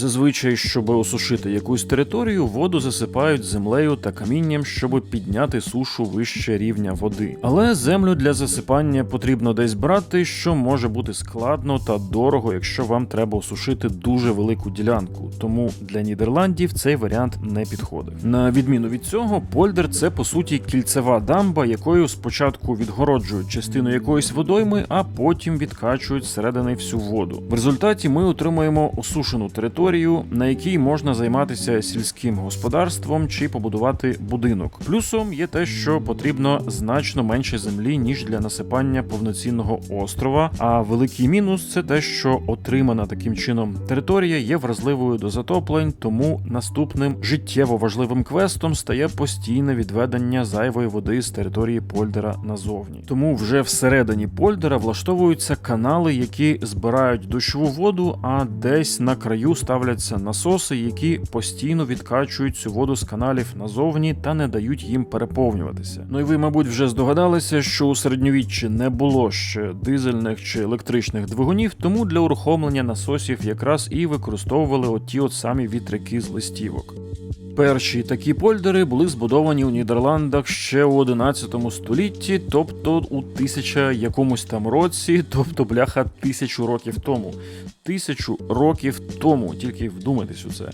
Зазвичай, щоб осушити якусь територію, воду засипають землею та камінням, щоб підняти сушу вище рівня води. Але землю для засипання потрібно десь брати, що може бути складно та дорого, якщо вам треба осушити дуже велику ділянку. Тому для Нідерландів цей варіант не підходив. На відміну від цього, польдер це по суті кільцева дамба, якою спочатку відгороджують частину якоїсь водойми, а потім відкачують зсередини всю воду. В результаті ми отримуємо осушену територію, на якій можна займатися сільським господарством чи побудувати будинок. Плюсом є те, що потрібно значно менше землі ніж для насипання повноцінного острова. А великий мінус це те, що отримана таким чином територія є вразливою до затоплень, тому наступним життєво важливим квестом стає постійне відведення зайвої води з території Польдера назовні. Тому вже всередині Польдера влаштовуються канали, які збирають дощову воду, а десь на краю ставляться насоси, які постійно відкачують цю воду з каналів назовні та не дають їм переповнюватися. Ну і ви, мабуть, вже здогадалися, що у середньовіччі не було ще дизельних чи електричних двигунів, тому для урухомлення насосів якраз і використовували оті от самі вітряки з листівок. Перші такі польдери були збудовані у Нідерландах ще у 11 столітті, тобто у тисяча якомусь там році, тобто бляха тисячу років тому. Тисячу років тому, тільки вдумайтесь у це.